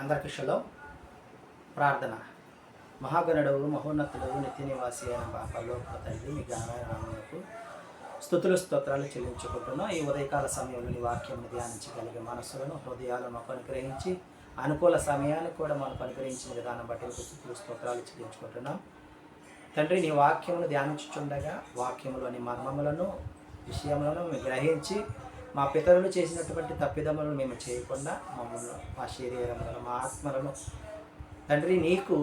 అందరికి షలో ప్రార్థన. మహాగణుడవు మహోన్నతుడవు నిత్య నివాసి అయిన బాపలో తండ్రి మీ గానాయనకు స్థుతులు స్తోత్రాలు చెల్లించుకుంటున్నాం. ఈ ఉదయకాల సమయంలో నీ వాక్యం ధ్యానించగలిగే మనసులను హృదయాలను మాకు అనుగ్రహించి అనుకూల సమయాన్ని కూడా మనకు అనుగ్రహించిన విధానం బట్టి మీకు స్థుతులు స్తోత్రాలు చెల్లించుకుంటున్నాం. తండ్రి నీ వాక్యమును ధ్యానించుచుండగా వాక్యములోని మర్మములను విషయములను మేము గ్రహించి మా పితరులు చేసినటువంటి తప్పిదములను మేము చేయకుండా మమ్మల్ని మా శరీరములను మా ఆత్మలను తండ్రి నీకు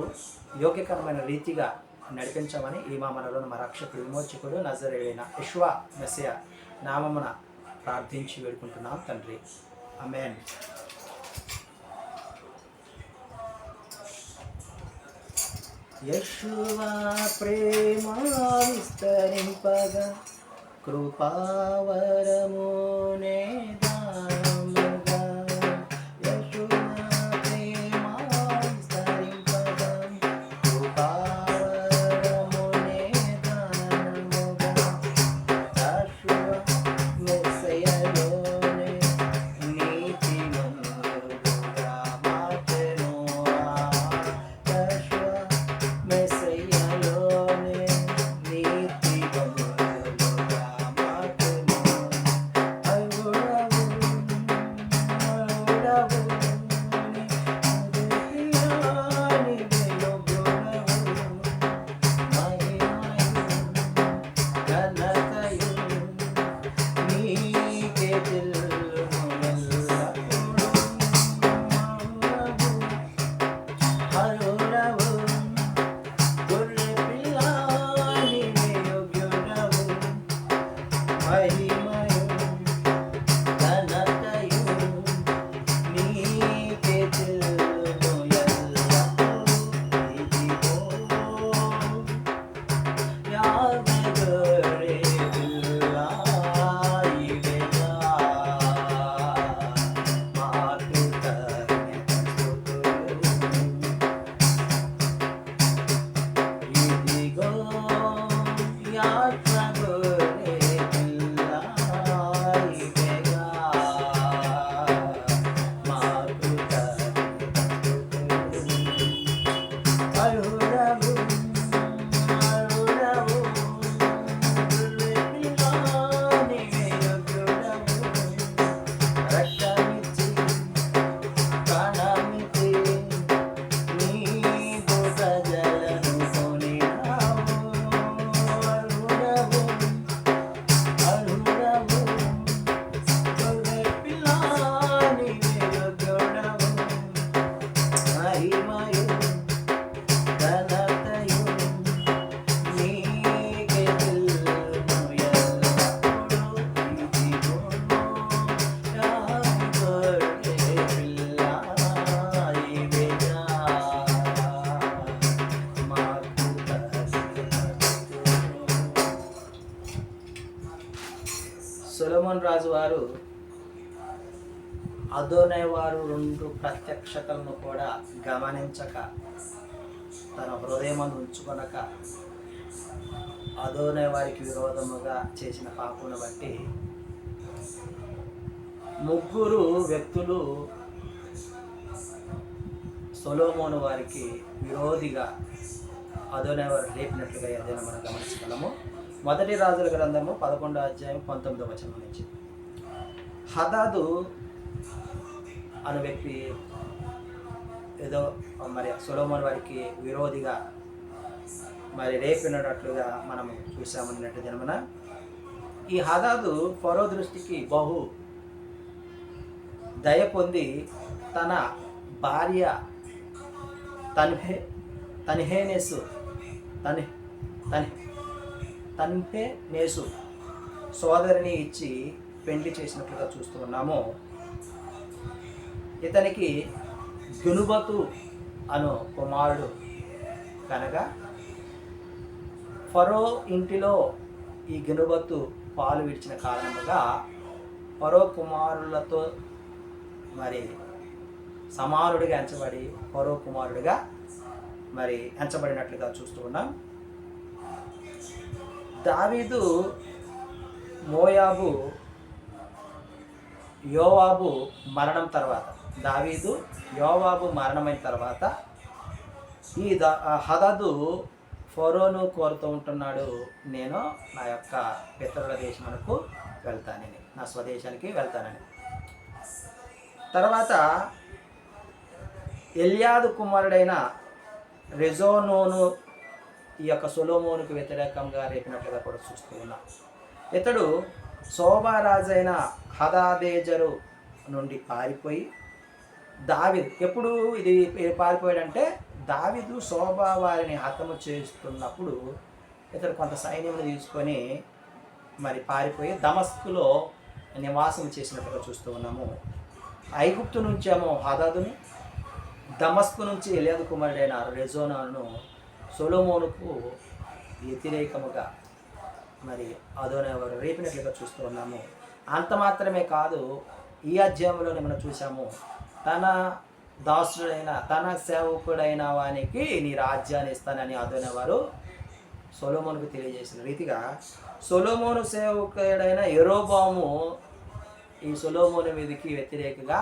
యోగ్యకరమైన రీతిగా నడిపించమని ఈ మా మనలోని మా రక్షకుడు విమోచకుడు నజరేడైన విశ్వ మెస్య నామమున ప్రార్థించి వేడుకుంటున్నాం తండ్రి. అమేన్ యశువా ప్రేమ విస్తరింపగా కృపావరమునే సొలమన్ రాజు వారు అదోనే వారు రెండు ప్రత్యక్షతలను కూడా గమనించక తన హృదయమందు ఉంచుకొనక అదోనే వారికి విరోధముగా చేసిన పాపను బట్టి ముగ్గురు వ్యక్తులు సొలోమోను వారికి విరోధిగా అదోనే వారు లేపినట్లుగా ఏదైనా మనం గమనించగలము. మొదటి రాజుల గ్రంథము పదకొండో అధ్యాయం పంతొమ్మిదో వచనం నుంచి. హదాదు అనే వ్యక్తి ఏదో మరి సొలోమోన్ వారికి విరోధిగా మరి రేపినట్లుగా మనం చూసామన్నట్టు జన్మన ఈ హదాదు ఫరో దృష్టికి బహు దయ పొంది తన భార్య తన్హే తన్హేనేసు తన్ తన్ తన్హే నేసు సోదరిని ఇచ్చి పెళ్ళి చేసినట్లుగా చూస్తూ ఉన్నాము. ఇతనికి దునుబతు అను కుమారుడు కనుక ఫరో ఇంటిలో ఈ గనుబత్తు పాలు విడిచిన కారణముగా ఫరో కుమారులతో మరి సమానుడిగా ఎంచబడి ఫరో కుమారుడిగా మరి ఎంచబడినట్లుగా చూస్తూ ఉన్నాం. దావీదు మోయాబు యోవాబు మరణం తర్వాత. దావీదు యోవాబు మరణమైన తర్వాత ఈ ద హదదు ఫరోను కోరుతూ ఉంటున్నాడు. నేను నా యొక్క పితరుల దేశమునకు వెళ్తానని నా స్వదేశానికి వెళ్తానని. తర్వాత ఎల్యాదు కుమారుడైన రెజోనోను ఈ యొక్క సొలోమోనుకు వ్యతిరేకంగా రేపినట్లుగా కూడా చూస్తూ ఉన్నాం. ఇతడు శోభారాజైన హదాదేజరు నుండి పారిపోయి దావిద్ ఎప్పుడు ఇది పారిపోయాడంటే దావిదు శోభా వారిని హతము చేస్తున్నప్పుడు ఇతడు కొంత సైన్యం తీసుకొని మరి పారిపోయి దమస్కులో నివాసం చేసినట్టుగా చూస్తూ ఉన్నాము. ఐగుప్తు నుంచేమో హదాదుని దమస్కు నుంచి ఎలియాదు కుమారుడైన రెజోనాను సొలోమోనుకు వ్యతిరేకముగా మరి అదోనే వారు రేపినట్లుగా చూస్తూ ఉన్నాము. అంత మాత్రమే కాదు ఈ అధ్యాయంలోనే మనం చూసాము తన దాసుడైన తన సేవకుడైన వానికి నీ రాజ్యాన్ని ఇస్తానని అదోనే వారు సొలోమోనుకు తెలియజేసిన రీతిగా సొలోమోను సేవకుడైన ఎరోబాము ఈ సొలోమోను మీదకి వ్యతిరేకంగా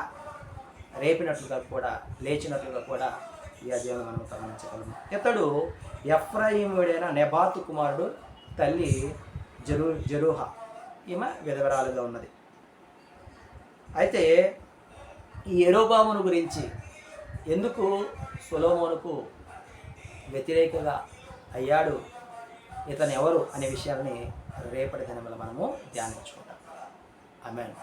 రేపినట్లుగా కూడా లేచినట్లుగా కూడా ఈ మనం గమనించగలము ఇతడు ఎఫ్రాయిముడైన నెబాతు కుమారుడు తల్లి జరు జరూహ. ఈమె విధవరాలుగా ఉన్నది. అయితే ఈ ఎరోబామును గురించి ఎందుకు సులోమోనుకు వ్యతిరేకంగా అయ్యాడు? ఇతను ఎవరు అనే విషయాన్ని రేపటి దినములో మనము ధ్యానించుకుంటాం. అమెన్